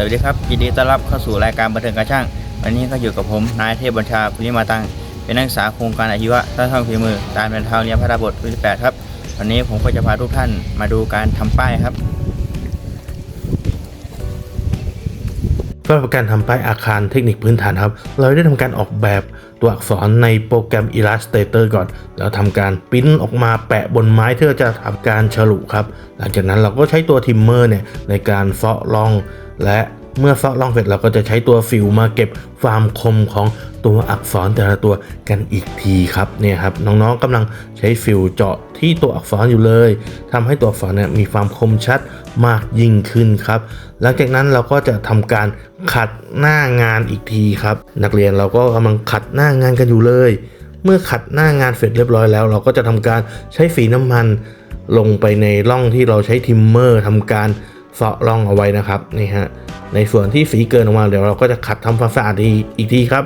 สวัสดีครับยินดีต้อนรับเข้าสู่รายการบันเทิงการช่าง วันนี้ก็อยู่กับผมนายเทพบัญชาภูริมาตัง เป็นนักศึกษาโครงการอาชีวะท่าท่องฝีมือ ตามเป็นเท้าเรียพระดาบทที่8ครับ วันนี้ผมก็จะพาทุกท่านมาดูการทำป้ายครับสำหรับการทำป้ายอาคารเทคนิคพื้นฐานครับ เราได้ทำการออกแบบตัวอักษรในโปรแกรม Illustrator ก่อน แล้วทำการปิ้นออกมาแปะบนไม้ที่เราจะทำการฉลุครับ หลังจากนั้นเราก็ใช้ตัวทิมเมอร์เนี่ยในการเซาะร่องและ เมื่อเซาะร่องเสร็จเราก็จะใช้ตัวฟิลมาเก็บความคมของตัวอักษรแต่ละตัวกันอีกทีครับเนี่ยครับน้องๆกำลังใช้ฟิลเจาะที่ตัวอักษรอยู่เลยทำให้ตัวอักษรเนี่ยมีความคมชัดมากยิ่งขึ้นครับ หลังจากนั้นเราก็จะทำการขัดหน้างานอีกทีครับ นักเรียนเราก็กำลังขัดหน้างานกันอยู่เลย เมื่อขัดหน้างานเสร็จเรียบร้อยแล้ว เราก็จะทำการใช้สีน้ำมันลงไปในร่องที่เราใช้ทิมเมอร์ทำการเสาะร่องเอาไว้นะครับนี่ฮะ ในส่วนที่สีเกินออกมาเดี๋ยวเราก็จะขัดทำความสะอาดอีกอีกทีครับ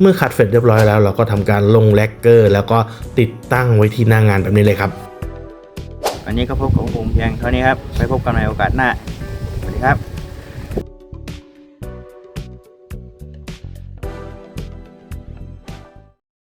เมื่อขัดเสร็จเรียบร้อยแล้ว เราก็ทำการลงแลกเกอร์ แล้วก็ติดตั้งไว้ที่หน้างานแบบนี้เลยครับ วันนี้ก็พบกับผมเพียงเท่านี้ครับไปพบกันในโอกาสหน้าสวัสดีครับ